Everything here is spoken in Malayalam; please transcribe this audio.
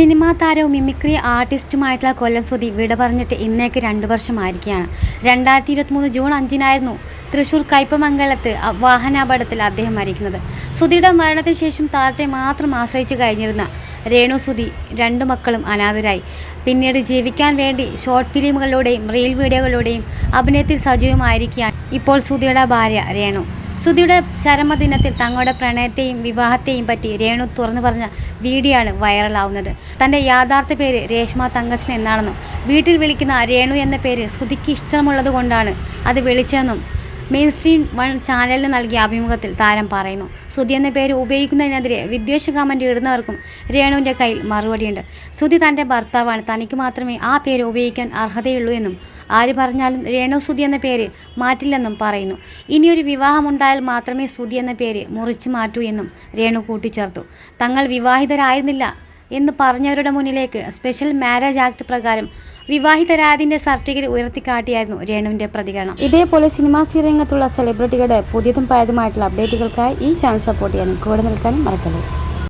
സിനിമാ താരവും മിമിക്രി ആർട്ടിസ്റ്റുമായിട്ടുള്ള കൊല്ലം സുധി വിട പറഞ്ഞിട്ട് ഇന്നേക്ക് രണ്ട് വർഷമായിരിക്കുകയാണ്. രണ്ടായിരത്തി ഇരുപത്തിമൂന്ന് ജൂൺ അഞ്ചിനായിരുന്നു തൃശൂർ കയ്പമംഗലത്ത് വാഹനാപകടത്തിൽ അദ്ദേഹം മരിക്കുന്നത്. സുധിയുടെ മരണത്തിന് ശേഷം താരത്തെ മാത്രം ആശ്രയിച്ച് കഴിഞ്ഞിരുന്ന രേണു സുധി രണ്ടു മക്കളും അനാഥരായി. പിന്നീട് ജീവിക്കാൻ വേണ്ടി ഷോർട്ട് ഫിലിമുകളിലൂടെയും റീൽ വീഡിയോകളിലൂടെയും അഭിനയത്തിൽ സജീവമായിരിക്കുകയാണ് ഇപ്പോൾ സുധിയുടെ ഭാര്യ രേണു. സുധിയുടെ ചരമദിനത്തിൽ തങ്ങളുടെ പ്രണയത്തെയും വിവാഹത്തെയും പറ്റി രേണു തുറന്നു പറഞ്ഞ വീഡിയോ ആണ് വൈറലാവുന്നത്. തന്റെ യാഥാർത്ഥ പേര് രേഷ്മ തങ്കച്ചൻ എന്നാണെന്നും വീട്ടിൽ വിളിക്കുന്ന രേണു എന്ന പേര് സുധിക്ക് ഇഷ്ടമുള്ളത് കൊണ്ടാണ് അത് വിളിച്ചതെന്നും മെയിൻ സ്ട്രീം വൺ ചാനലിന് നൽകിയ അഭിമുഖത്തിൽ താരം പറയുന്നു. സുധി എന്ന പേര് ഉപയോഗിക്കുന്നതിനെതിരെ വിദ്വേഷ കമന്റ് ഇടുന്നവർക്കും രേണുവിന്റെ കയ്യിൽ മറുപടിയുണ്ട്. സുധി തന്റെ ഭർത്താവാണ്. തനിക്ക് മാത്രമേ ആ പേര് ഉപയോഗിക്കാൻ അർഹതയുള്ളൂ എന്നും ആര് പറഞ്ഞാലും രേണു സുധി എന്ന പേര് മാറ്റില്ലെന്നും പറയുന്നു. ഇനിയൊരു വിവാഹമുണ്ടായാൽ മാത്രമേ സുധി എന്ന പേര് മുറിച്ചു മാറ്റൂ എന്നും രേണു കൂട്ടിച്ചേർത്തു. തങ്ങൾ വിവാഹിതരായിരുന്നില്ല എന്ന് പറഞ്ഞവരുടെ മുന്നിലേക്ക് സ്പെഷ്യൽ മാരേജ് ആക്ട് പ്രകാരം വിവാഹിതരായതിന്റെ സർട്ടിഫിക്കറ്റ് ഉയർത്തിക്കാട്ടിയായിരുന്നു രേണുവിന്റെ പ്രതികരണം. ഇതേപോലെ സിനിമാ രംഗത്തുള്ള സെലിബ്രിറ്റികളുടെ പുതിയതും പഴയതുമായിട്ടുള്ള അപ്ഡേറ്റുകൾക്കായി ഈ ചാനൽ സപ്പോർട്ട് ചെയ്യാനും കൂടെ നിൽക്കാനും മറക്കരുത്